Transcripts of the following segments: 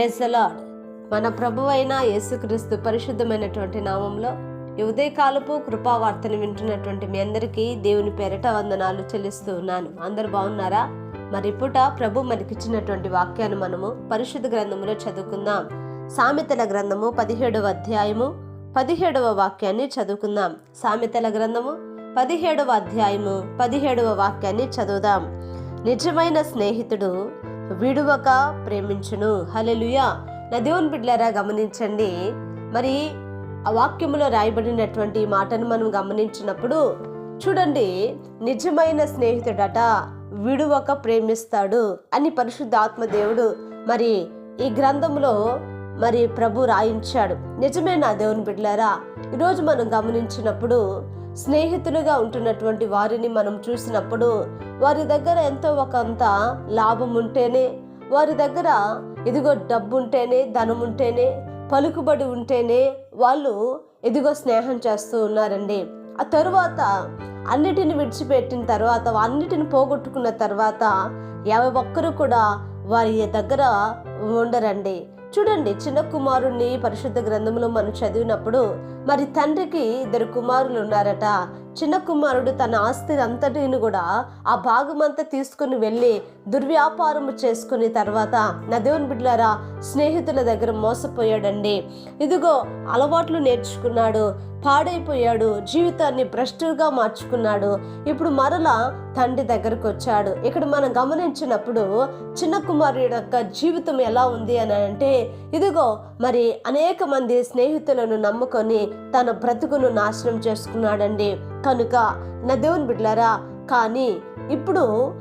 Praise lord మన ప్రభు అయిన యేసుక్రీస్తు పరిశుద్ధమైనటువంటి నామంలో ఉదయకాలపు కృపావార్తను వింటున్నటువంటి మీ అందరికీ దేవుని పేరట వందనాలు చెల్లిస్తూ ఉన్నాను. అందరు బాగున్నారా? మరి పుట ప్రభు మనకిచ్చినటువంటి వాక్యాన్ని మనము పరిశుద్ధ గ్రంథంలో చదువుకుందాం. సామెతల గ్రంథము పదిహేడవ అధ్యాయము పదిహేడవ వాక్యాన్ని చదువుకుందాం. సామెతల గ్రంథము పదిహేడవ అధ్యాయము పదిహేడవ వాక్యాన్ని చదువుదాం. నిజమైన స్నేహితుడు విడువక ప్రేమించును. హలెలుయా నా దేవుని బిడ్డలారా గమనించండి. మరి ఆ వాక్యములో రాయబడినటువంటి మాటను మనం గమనించినప్పుడు చూడండి నిజమైన స్నేహితుడట విడువక ప్రేమిస్తాడు అని పరిశుద్ధ ఆత్మదేవుడు మరి ఈ గ్రంథంలో మరి ప్రభు రాయించాడు. నిజమే నా దేవుని బిడ్డలారా ఈరోజు మనం గమనించినప్పుడు స్నేహితులుగా ఉంటున్నటువంటి వారిని మనం చూసినప్పుడు వారి దగ్గర ఎంతో ఒకంత లాభం ఉంటేనే వారి దగ్గర ఇదిగో డబ్బు ఉంటేనే ధనం ఉంటేనే పలుకుబడి ఉంటేనే వాళ్ళు ఇదిగో స్నేహం చేస్తూ ఉన్నారండి. ఆ తరువాత అన్నిటిని విడిచిపెట్టిన తర్వాత అన్నిటిని పోగొట్టుకున్న తర్వాత ఏ ఒక్కరు కూడా వారి దగ్గర ఉండరండి. చూడండి చిన్న కుమారుణ్ణి పరిశుద్ధ గ్రంథంలో మనం చదివినప్పుడు మరి తండ్రికి ఇద్దరు కుమారులు ఉన్నారట. చిన్న కుమారుడు తన ఆస్తి అంతటిని కూడా ఆ భాగమంతా తీసుకుని వెళ్ళి దుర్వ్యాపారం చేసుకుని తర్వాత నా దేవుని బిడ్డలారా స్నేహితుల దగ్గర మోసపోయాడండి. ఇదిగో అలవాట్లు నేర్చుకున్నాడు పాడైపోయాడు జీవితాన్ని భ్రష్టుగా మార్చుకున్నాడు. ఇప్పుడు మరలా తండ్రి దగ్గరకు వచ్చాడు. ఇక్కడ మనం గమనించినప్పుడు చిన్న కుమారుడు యొక్క జీవితం ఎలా ఉంది అని అంటే ఇదిగో మరి అనేక మంది స్నేహితులను నమ్ముకొని తన బ్రతుకును నాశనం చేసుకున్నాడండి. కనుక నా దేవుని బిడ్డలారా కానీ ఇప్పుడు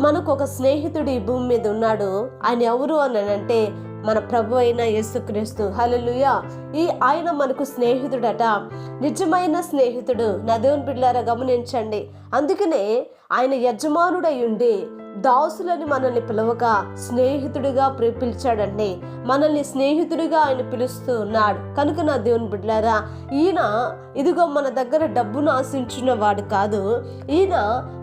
మనకు ఒక స్నేహితుడు ఈ భూమి మీద ఉన్నాడు. ఆయన ఎవరు అని అంటే మన ప్రభు అయిన యేసుక్రీస్తు. హల్లెలూయా. ఈ ఆయన మనకు స్నేహితుడట. నిజమైన స్నేహితుడు. నా దేవుని బిడ్డలారా గమనించండి. అందుకనే ఆయన యజమానుడై ఉండి దాసులని మనల్ని పిలవక స్నేహితుడిగా ప్రి- పిలిచాడండి మనల్ని స్నేహితుడిగా ఆయన పిలుస్తూ ఉన్నాడు. కనుక నా దేవుని బిడ్డారా ఈయన ఇదిగో మన దగ్గర డబ్బును ఆశించిన వాడు కాదు. ఈయన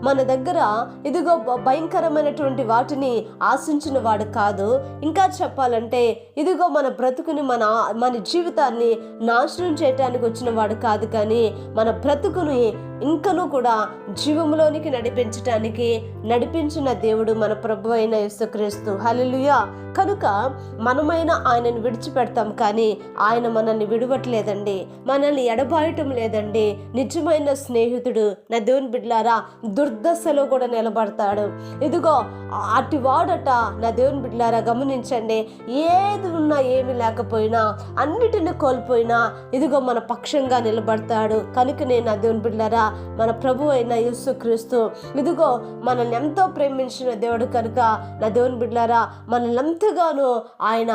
మన దగ్గర ఇదిగో భయంకరమైనటువంటి వాటిని ఆశించిన వాడు కాదు. ఇంకా చెప్పాలంటే ఇదిగో మన బ్రతుకుని మన మన జీవితాన్ని నాశనం చేయటానికి వచ్చిన వాడు కాదు కానీ మన బ్రతుకుని ఇంకనూ కూడా జీవంలోనికి నడిపించటానికి నడిపించిన దేవుడు మన ప్రభు అయిన యేసుక్రీస్తు. హలలుయా కనుక మనమైన ఆయనను విడిచిపెడతాం కానీ ఆయన మనల్ని విడవట్లేదండి. మనల్ని ఎడబాయటం లేదండి. నిజమైన స్నేహితుడు నా దేవుని బిడ్డలారా దుర్దశలో కూడా నిలబడతాడు. ఇదిగో అటు వాడట నా దేవుని బిడ్డలారా గమనించండి. ఏది ఉన్నా ఏమి లేకపోయినా అన్నిటిని కోల్పోయినా ఇదిగో మన పక్షంగా నిలబడతాడు. కనుక నేను నా దేవుని బిడ్డలారా మన ప్రభు అయిన యేసుక్రీస్తు. ఇదిగో మనల్ని ఎంతో ప్రేమించిన దేవుడు కనుక నా దేవుని బిడ్డారా మనల్ని ఎంతగానో ఆయన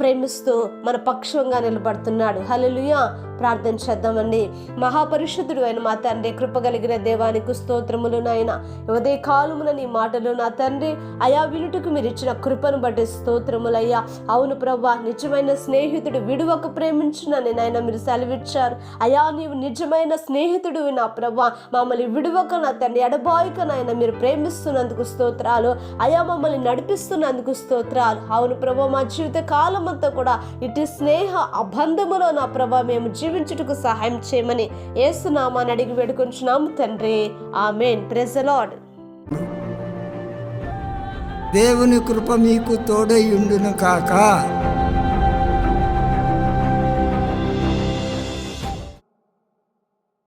ప్రేమిస్తూ మన పక్షంగా నిలబడుతున్నాడు. హలలుయా ప్రార్థన చేద్దామండి. మహాపరిషుద్ధుడు అయిన మా తండ్రి కృపగలిగిన దేవానికి స్తోత్రములు నాయన. ఉదయ కాలమున నీ మాటలు నా తండ్రి అయా వినుటకు మీరు ఇచ్చిన కృపను బట్టి స్తోత్రములయ్యా. అవును ప్రభా నిజమైన స్నేహితుడు విడువక ప్రేమించునని నాయన మీరు సెలవిచ్చారు. అయా నీవు నిజమైన స్నేహితుడు నా ప్రభా మమ్మల్ని విడువక నా తండ్రి ఎడబాయిక నాయన మీరు ప్రేమిస్తున్నందుకు స్తోత్రాలు. అయా మమ్మల్ని నడిపిస్తున్నందుకు స్తోత్రాలు. అవును ప్రభా మా జీవిత కాలం అంతా కూడా ఇటు స్నేహ అబంధములో నా ప్రభా మేము జీవించుటకు సహాయం చేయమని ఏసునామాని అడిగి వేడుకొంచున్నాము తండ్రి. ఆ మెయిన్ ప్రెజలాడ్ దేవుని కృప మీకు తోడై ఉండును కాక.